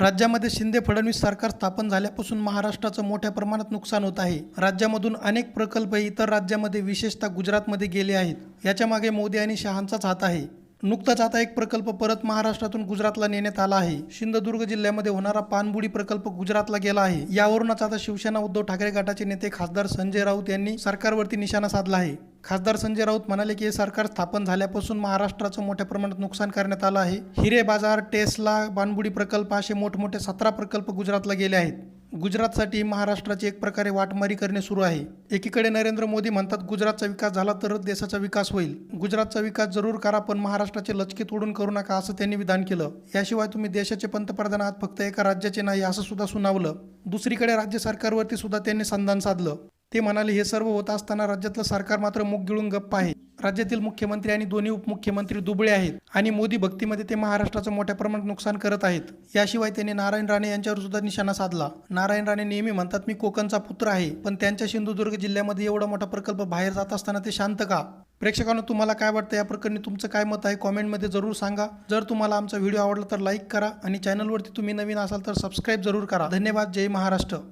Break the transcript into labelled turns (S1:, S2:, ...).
S1: राज्यामध्ये शिंदे फडणवीस सरकार स्थापन झाल्यापासून महाराष्ट्राचं मोठ्या प्रमाणात नुकसान होत आहे. राज्यामधून अनेक प्रकल्प इतर राज्यामध्ये विशेषतः गुजरातमध्ये गेले आहेत. याच्या मागे मोदी आणि शहांचाच हात आहे. नुकताच आता एक प्रकल्प परत महाराष्ट्रातून गुजरातला नेण्यात आला आहे. सिंधुदुर्ग जिल्ह्यामध्ये होणारा पानबुडी प्रकल्प गुजरातला गेला आहे. यावरूनच आता शिवसेना उद्धव ठाकरे गटाचे नेते खासदार संजय राऊत यांनी सरकारवरती निशाणा साधला आहे. खासदार संजय राऊत म्हणाले की हे सरकार स्थापन झाल्यापासून महाराष्ट्राचं मोठ्या प्रमाणात नुकसान करण्यात आलं आहे. हिरे बाजार टेस्ला बानबुडी प्रकल्प असे मोठमोठे सतरा प्रकल्प गुजरातला गेले आहेत. गुजरातसाठी महाराष्ट्राची एक प्रकारे वाटमारी करणे सुरू आहे. एकीकडे नरेंद्र मोदी म्हणतात गुजरातचा विकास झाला तरच देशाचा विकास होईल. गुजरातचा विकास जरूर करा पण महाराष्ट्राचे लचके तोडून करू नका असं त्यांनी विधान केलं. याशिवाय तुम्ही देशाचे पंतप्रधान आहात फक्त एका राज्याचे नाही असं सुद्धा सुनावलं. दुसरीकडे राज्य सरकारवरती सुद्धा त्यांनी संधान साधलं. ते म्हणाले हे सर्व होत असताना राज्यातलं सरकार मात्र मुख गिळून गप्प आहे. राज्यातील मुख्यमंत्री आणि दोन्ही उपमुख्यमंत्री दुबळे आहेत आणि मोदी भक्तीमध्ये ते महाराष्ट्राचं मोठ्या प्रमाणात नुकसान करत आहेत. याशिवाय त्यांनी नारायण राणे यांच्यावर सुद्धा निशाणा साधला. नारायण राणे नेहमी म्हणतात मी कोकणचा पुत्र आहे पण त्यांच्या सिंधुदुर्ग जिल्ह्यामध्ये एवढा मोठा प्रकल्प बाहेर जात असताना ते शांत का? प्रेक्षकांनो तुम्हाला काय वाटतं या प्रकरणी? तुमचं काय मत आहे? कॉमेंटमध्ये जरूर सांगा. जर तुम्हाला आमचा व्हिडिओ आवडला तर लाईक करा आणि चॅनलवरती तुम्ही नवीन असाल तर सबस्क्राईब जरूर करा. धन्यवाद. जय महाराष्ट्र.